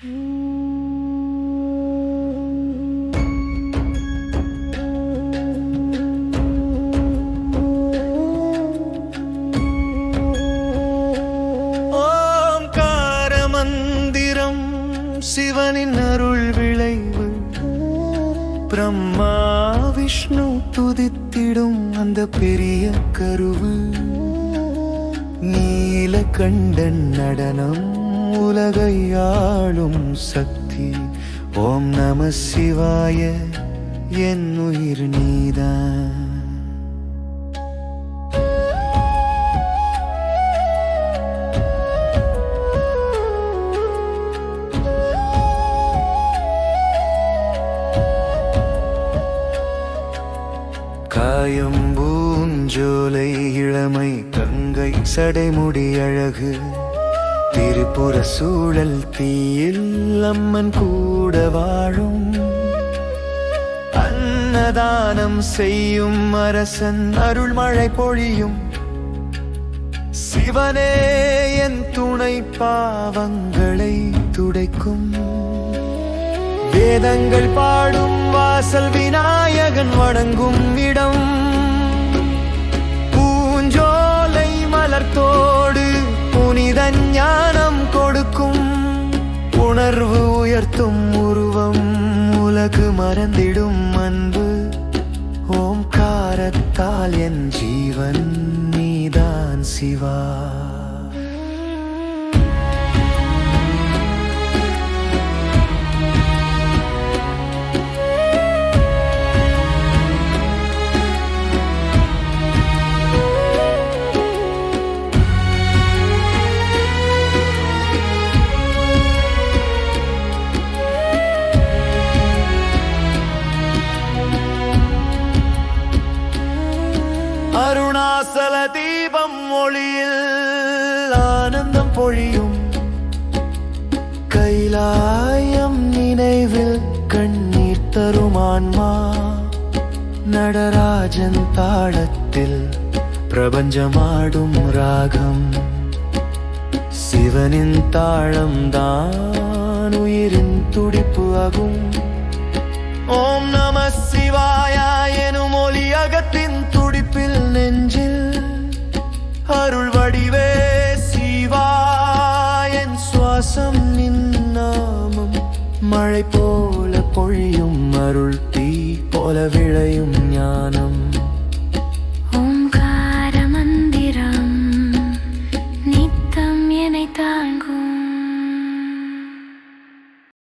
சிவனின் அருள் விளைவு. பிரம்மா விஷ்ணு துதித்திடும் அந்த பெரிய கருவு. நீலகண்டன் நடனம். உலகையாளும் சக்தி. ஓம் நம சிவாய என் உயிர் நீதான். காயம்பூஞ்சோலை இளமை கங்கை சடைமுடி அழகு. திருப்புற சூழல் தீயில் அம்மன் கூட வாழும். அன்னதானம் செய்யும் அரசன் அருள் மழை பொழியும். சிவனே என் துணை பாவங்களை துடைக்கும். வேதங்கள் பாடும் வாசல் விநாயகன் வணங்கும் இடம் உணர்வு உயர்த்தும் உருவம் உலகு மறந்திடும் அன்பு. ஓம்காரத்தால் என் ஜீவன் நீதான் சிவா. வாசல தீபம் மொழியில் ஆனந்தம் பொழியும். கைலாயம் நினைவில் கண்ணீர் தரும் ஆன்மா. நடராஜன் தாளத்தில் பிரபஞ்சமாடும் ராகம். சிவனின் தாளம் தான் உயிரின் துடிப்பு ஆகும். நின் நாமம் மழை போல பொழியும் அருள் தீ போல விளையும் ஞானம்.